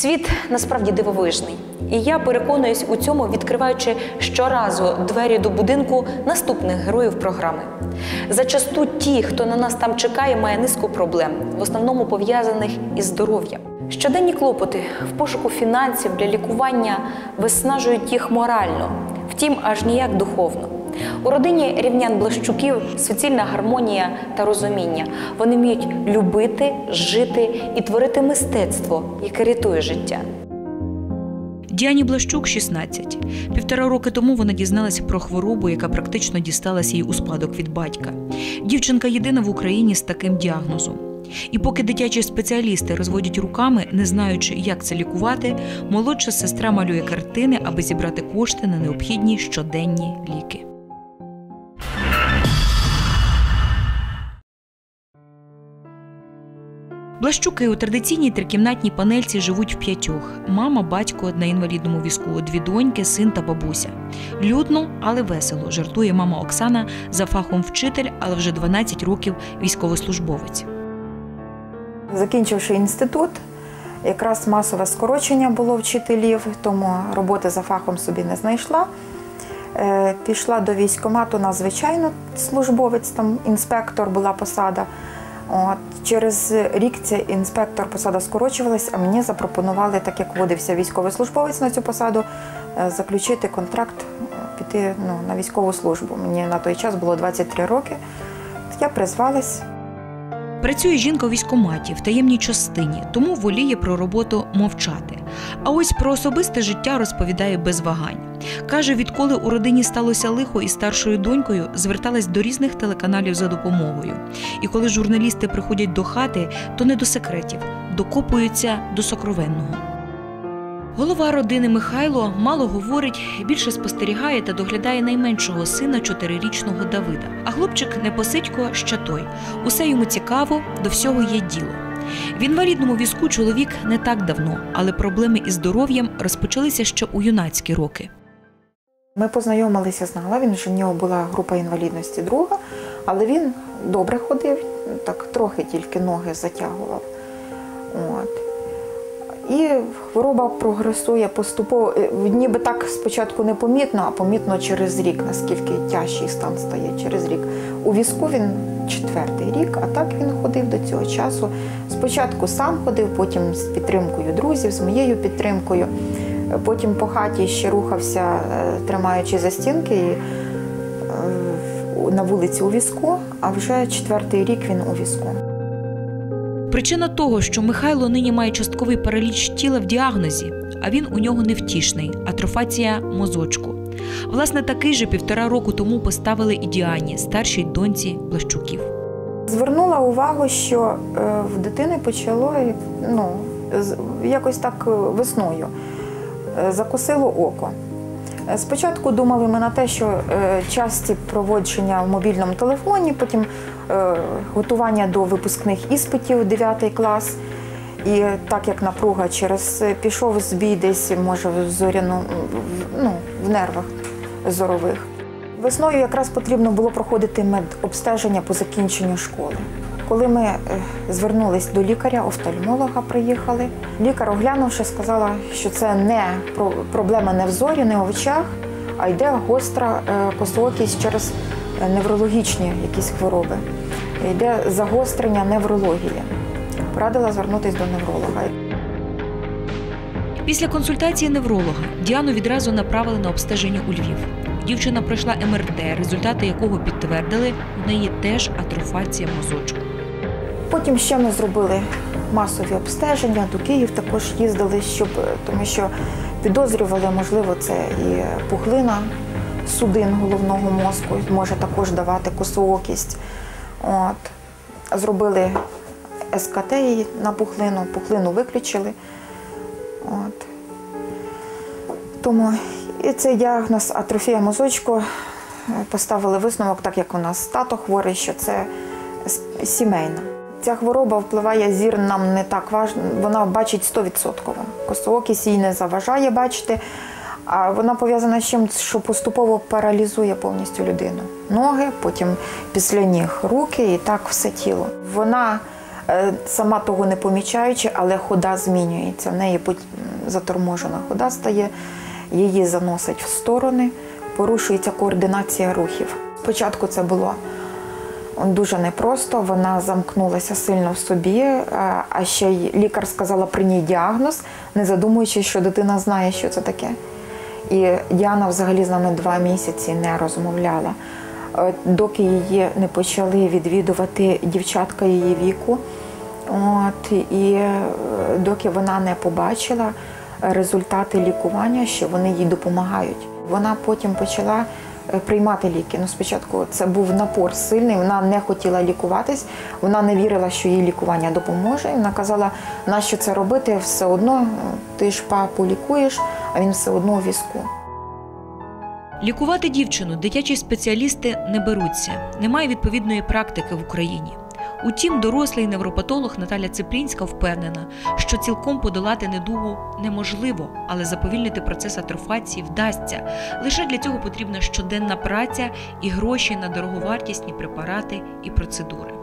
Світ насправді дивовижний, і я переконуюсь у цьому, відкриваючи щоразу двері до будинку наступних героїв програми. Зачасту ті, хто на нас там чекає, має низку проблем, в основному пов'язаних із здоров'ям. Щоденні клопоти в пошуку фінансів для лікування виснажують їх морально, втім, аж ніяк духовно. У родині рівнян Блащуків суцільна гармонія та розуміння. Вони вміють любити, жити і творити мистецтво, яке рятує життя. Діані Блащук 16. Півтора роки тому вона дізналася про хворобу, яка практично дісталася їй у спадок від батька. Дівчинка єдина в Україні з таким діагнозом. І поки дитячі спеціалісти розводять руками, не знаючи, як це лікувати, молодша сестра малює картини, аби зібрати кошти на необхідні щоденні ліки. Блащуки у традиційній трикімнатній панельці живуть в п'ятьох: мама, батько на інвалідному візку, дві доньки, син та бабуся. Людно, але весело, жартує мама Оксана за фахом вчитель, але вже 12 років військовослужбовець. Закінчивши інститут, якраз масове скорочення було вчителів, тому роботи за фахом собі не знайшла. Е, Пішла до військкомату на звичайну службовець, там інспектор була посада. От, через рік цей інспектор посада скорочувалась, а мені запропонували, так як вводився військовослужбовець на цю посаду, е, заключити контракт, е, піти ну, на військову службу. Мені на той час було 23 роки. Я призвалась. Працює жінка у військоматі в таємній частині, тому воліє про роботу мовчати. А ось про особисте життя розповідає без вагань. Каже, відколи у родині сталося лихо із старшою донькою, зверталась до різних телеканалів за допомогою. І коли журналісти приходять до хати, то не до секретів, докопуються до сокровенного. Голова родини Михайло мало говорить, більше спостерігає та доглядає найменшого сина чотирирічного Давида. А хлопчик Непосидько ще той. Усе йому цікаво, до всього є діло. В інвалідному візку чоловік не так давно, але проблеми із здоров'ям розпочалися ще у юнацькі роки. Ми познайомилися з Нала, він вже в нього була група інвалідності друга, але він добре ходив, так трохи тільки ноги затягував. От. І хвороба прогресує поступово, Е, ніби так спочатку не помітно, а помітно через рік, наскільки тяжчий стан стає через рік. У візку він четвертий рік, а так він ходив до цього часу. Спочатку сам ходив, потім з підтримкою друзів, з моєю підтримкою. Потім по хаті ще рухався, е, тримаючи за стінки е, на вулиці у візку, а вже четвертий рік він у візку. Причина того, що Михайло нині має частковий параліч тіла в діагнозі, а він у нього невтішний атрофація мозочку. Власне, такий же півтора року тому поставили і Діані, старшій доньці Блащуків. Звернула увагу, що е, в дитини почало ну, якось так е, весною е, закосило око. Спочатку думали ми на те, що часті проводження в мобільному телефоні, потім готування до випускних іспитів 9 клас. І так як напруга через е, пішов збій десь, може, в зоряну, ну, в нервах зорових. Весною якраз потрібно було проходити медобстеження по закінченню школи. Коли ми е, звернулись до лікаря, офтальмолога приїхали, лікар, оглянувши, сказала, що це не про- проблема не в зорі, не в очах, а йде гостра е, косоокість через е, неврологічні якісь хвороби. Йде загострення неврології. Порадила звернутися до невролога. Після консультації невролога Діану відразу направили на обстеження у Львів. Дівчина пройшла МРТ, результати якого підтвердили, у неї теж атрофація мозочку. Потім ще ми зробили масові обстеження, до Київ також їздили, щоб, тому що підозрювали, можливо, це і пухлина судин головного мозку, може також давати косоокість. От. Зробили СКТ їй на пухлину, пухлину виключили. От. Тому і цей діагноз атрофія мозочку е, поставили висновок, так як у нас тато хворий, що це сімейна. Ця хвороба впливає зір нам не так важно, вона бачить 100%. Косоокість їй не заважає бачити, а вона пов'язана з чим, що поступово паралізує повністю людину. Ноги, потім після ніг руки і так все тіло. Вона е, сама того не помічаючи, але хода змінюється. В неї заторможена хода стає, її заносить в сторони, порушується координація рухів. Спочатку це було дуже непросто, вона замкнулася сильно в собі, а- а ще й лікар сказала при ній діагноз, не задумуючись, що дитина знає, що це таке. І Діана взагалі з нами два місяці не розмовляла. Е, Доки її не почали відвідувати дівчатка її віку, от, і е, доки вона не побачила результати лікування, що вони їй допомагають. Вона потім почала приймати ліки. Ну, спочатку це був напор сильний, вона не хотіла лікуватись, вона не вірила, що їй лікування допоможе. І вона казала, нащо це робити, все одно е, ти ж папу лікуєш, а він все одно у візку. Лікувати дівчину дитячі спеціалісти не беруться, немає відповідної практики в Україні. Утім, дорослий невропатолог Наталя Циплінська впевнена, що цілком подолати недугу неможливо, але заповільнити процес атрофації вдасться. Лише для цього потрібна щоденна праця і гроші на дороговартісні препарати і процедури.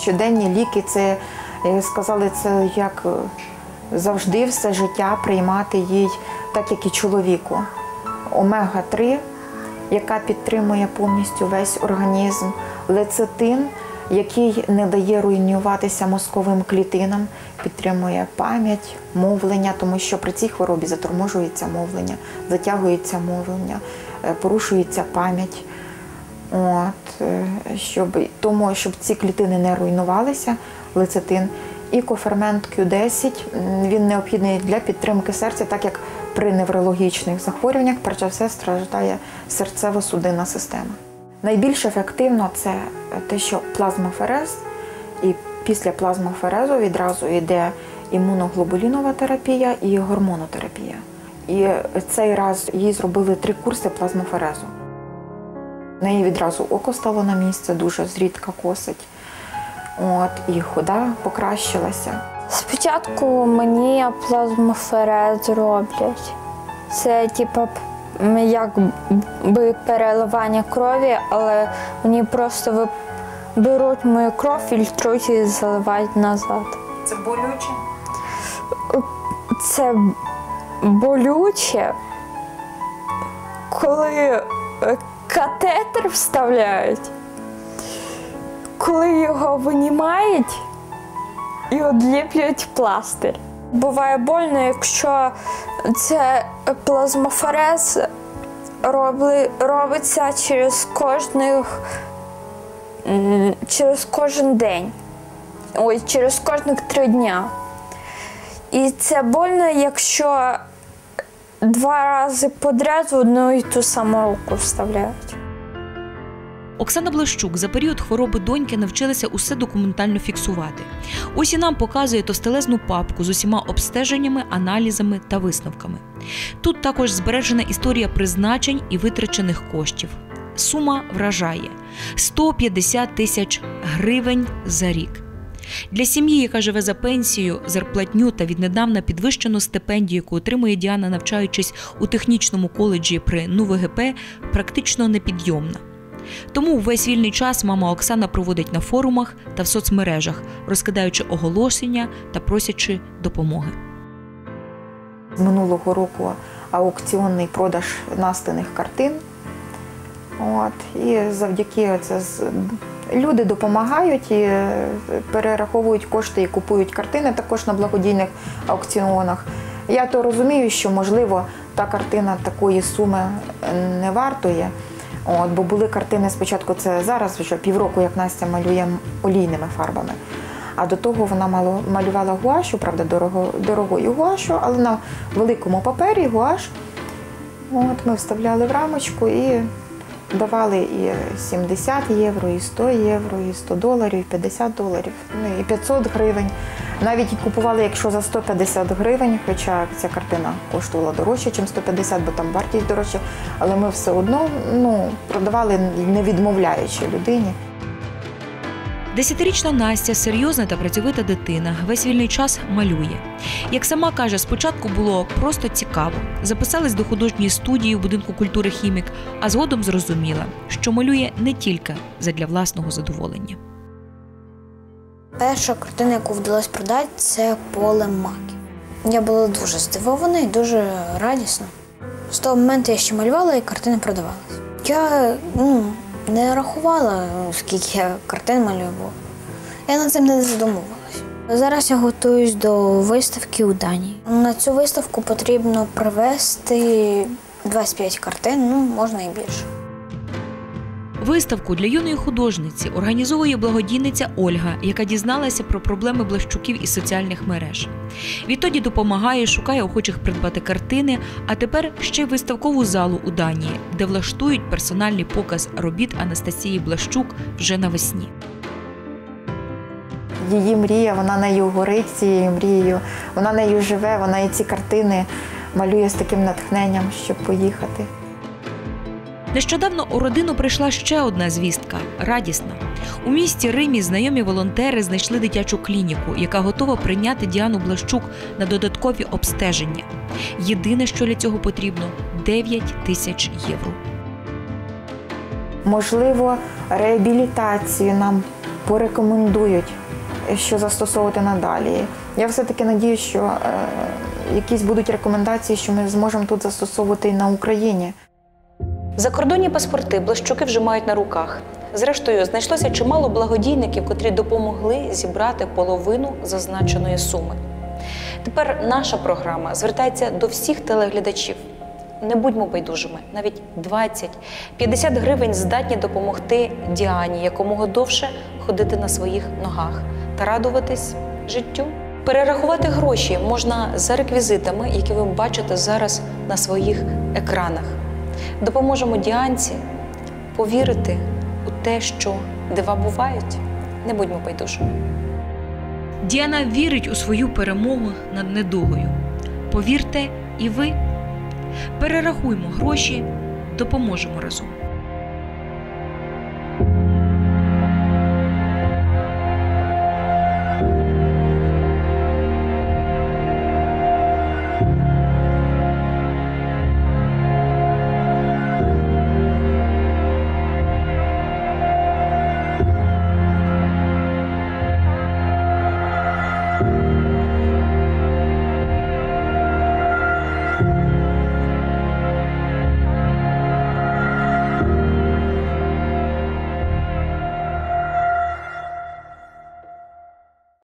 Щоденні ліки, це сказали, це як е, завжди все життя приймати їй, так як і чоловіку. Омега-3, яка підтримує повністю весь організм, лецитин, який не дає руйнуватися мозковим клітинам, підтримує пам'ять, мовлення, тому що при цій хворобі заторможується мовлення, затягується мовлення, е, порушується пам'ять. От, е, щоб, тому, щоб ці клітини не руйнувалися, лецитин. І кофермент Q10 він необхідний для підтримки серця, так як при неврологічних захворюваннях перш все страждає серцево-судинна система. Найбільш ефективно це те, що плазмоферез, і після плазмоферезу відразу йде імуноглобулінова терапія і гормонотерапія. І цей раз їй зробили три курси плазмоферезу. В неї відразу око стало на місце, дуже зрідка косить. От, і хода покращилася. Спочатку мені плазмоферез роблять. Це типу м, як би переливання крові, але вони просто беруть мою кров, фільтрують і заливають назад. Це болюче? Це болюче, коли е, катетер вставляють, коли його винімають і одліплюють пластир. Буває больно, якщо це плазмоферез робли- робиться через кожних через кожен день. Ой, через кожних три дня. І це больно, якщо два рази подряд в одну і ту саму руку вставляють. Оксана Блащук за період хвороби доньки навчилася усе документально фіксувати. Ось і нам показує товстелезну папку з усіма обстеженнями, аналізами та висновками. Тут також збережена історія призначень і витрачених коштів. Сума вражає 150 тисяч гривень за рік. Для сім'ї, яка живе за пенсію, зарплатню та віднедавна підвищену стипендію, яку отримує Діана, навчаючись у технічному коледжі при НУВГП, практично непідйомна. Тому весь вільний час мама Оксана проводить на форумах та в соцмережах, розкидаючи оголошення та просячи допомоги. Минулого року аукціонний продаж настиних картин. От, і завдяки це люди допомагають і е, перераховують кошти і купують картини також на благодійних аукціонах. Я то розумію, що можливо та картина такої суми не вартує. От, бо були картини спочатку, це зараз вже півроку, як Настя малює олійними фарбами. А до того вона мало- малювала гуашу, правда, дорого, дорогою гуашу, але на великому папері гуаш. От ми вставляли в рамочку і давали і 70 євро, і 100 євро, і 100 доларів, і 50 доларів, ну і 500 гривень. Навіть купували, якщо за 150 гривень, хоча ця картина коштувала дорожче, ніж 150, бо там вартість дорожча, але ми все одно ну, продавали не відмовляючи людині. Десятирічна Настя серйозна та працьовита дитина. Весь вільний час малює. Як сама каже, спочатку було просто цікаво. Записалась до художньої студії в будинку культури хімік, а згодом зрозуміла, що малює не тільки задля власного задоволення. Перша картина, яку вдалося продати, це поле маків. Я була дуже здивована і дуже радісна. З того моменту я ще малювала і картини продавалися. Я ну, не рахувала, скільки я картин малюю, я над цим не задумувалася. Зараз я готуюсь до виставки у Данії. На цю виставку потрібно привезти 25 картин, ну можна і більше. Виставку для юної художниці організовує благодійниця Ольга, яка дізналася про проблеми блащуків із соціальних мереж. Відтоді допомагає, шукає охочих придбати картини, а тепер ще й виставкову залу у Данії, де влаштують персональний показ робіт Анастасії Блащук вже навесні. Її мрія, вона нею горить цією мрією, вона нею живе, вона і ці картини малює з таким натхненням, щоб поїхати. Нещодавно у родину прийшла ще одна звістка радісна. У місті Римі знайомі волонтери знайшли дитячу клініку, яка готова прийняти Діану Блащук на додаткові обстеження. Єдине, що для цього потрібно 9 тисяч євро. Можливо, реабілітацію нам порекомендують, що застосовувати надалі. Я все-таки надію, що е, якісь будуть рекомендації, що ми зможемо тут застосовувати і на Україні. Закордонні паспорти блищуки вже мають на руках. Зрештою, знайшлося чимало благодійників, котрі допомогли зібрати половину зазначеної суми. Тепер наша програма звертається до всіх телеглядачів. Не будьмо байдужими, навіть 20-50 гривень здатні допомогти Діані якомога довше ходити на своїх ногах та радуватись життю. Перерахувати гроші можна за реквізитами, які ви бачите зараз на своїх екранах. Допоможемо Діанці повірити у те, що дива бувають. Не будьмо байдужими. Діана вірить у свою перемогу над недугою. Повірте, і ви перерахуймо гроші, допоможемо разом.